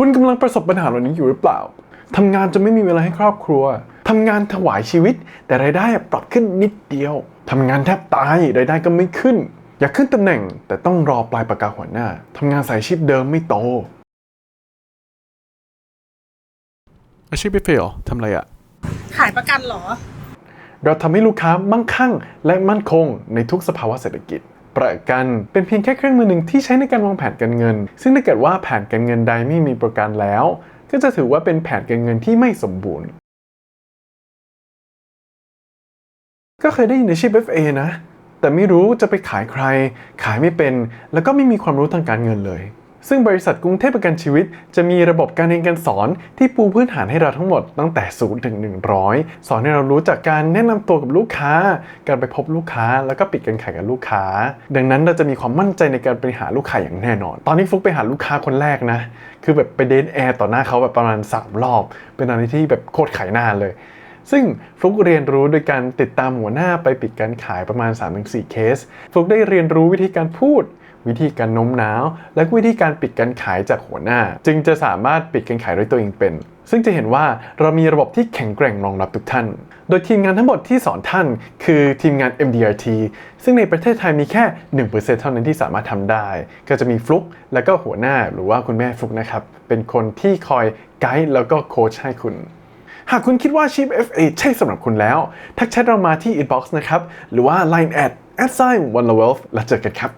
คุณกำลังประสบปัญหาเหล่านี้อยู่หรือเปล่าทำงานจะไม่มีเวลาให้ครอบครัวทำงานถวายชีวิต แต่รายได้ปรับขึ้นนิดเดียวทำงานแทบตายรายได้ก็ไม่ขึ้น อยากขึ้นตำแหน่งแต่ต้องรอปลายปากกาหัวหน้าทำงานสายอาชีพเดิมไม่โต อาชีพไม่เฟลทำอะไรอะขายประกันเหรอ เราทำให้ลูกค้ามั่งคั่งและมั่นคงในทุกสภาวะเศรษฐกิจ ประกัน เป็นเพียงแค่เครื่องมือหนึ่งที่ใช้ในการวางแผนการเงิน ซึ่งถ้าเกิดว่าแผนการเงินใดไม่มีประกันแล้ว ก็จะถือว่าเป็นแผนการเงินที่ไม่สมบูรณ์ ก็เคยได้ยินในชีพ FA นะ แต่ไม่รู้จะไปขายใคร ขายไม่เป็น แล้วก็ไม่มีความรู้ทางการเงินเลย ซึ่งบริษัทกรุงเทพประกันชีวิต จะมีระบบการเรียนการสอนที่ปูพื้นฐานให้เราทั้งหมดตั้งแต่0ถึง100 สอนให้เรารู้จากการแนะนำตัวกับลูกค้า การไปพบลูกค้า แล้วก็ปิดการขายกับลูกค้า ดังนั้นเราจะมีความมั่นใจในการไปหาลูกค้าอย่างแน่นอน ตอนนี้ฟุกไปหาลูกค้าคนแรกนะ คือแบบไปเดนแอร์ต่อหน้าเขาแบบประมาณ 3 รอบ เป็นอะไรที่แบบโคตรขายหน้าเลย ซึ่งฟลุกเรียนรู้โดยการติดตามหัวหน้าไปปิดการขายประมาณ3-4เคสฟลุกได้เรียนรู้วิธีการพูด วิธีการโน้มน้าว และวิธีการปิดการขายจากหัวหน้า จึงจะสามารถปิดการขายด้วยตัวเองเป็น ซึ่งจะเห็นว่าเรามีระบบที่แข็งแกร่งรองรับทุกท่าน โดยทีมงานทั้งหมดที่สอนท่าน คือทีมงาน MDRT ซึ่งในประเทศไทยมีแค่ 1%เท่านั้นที่สามารถทำได้ ก็จะมีฟลุกแล้วก็หัวหน้าหรือว่าคุณแม่ฟลุกนะครับเป็นคนที่คอยไกด์แล้วก็โค้ชให้คุณหากคุณคิดว่าชีพ FA ใช่สำหรับคุณแล้ว ทักแชทเรามาที่ inbox นะครับ หรือว่า line at at sign one wealth แล้วเจอกันครับ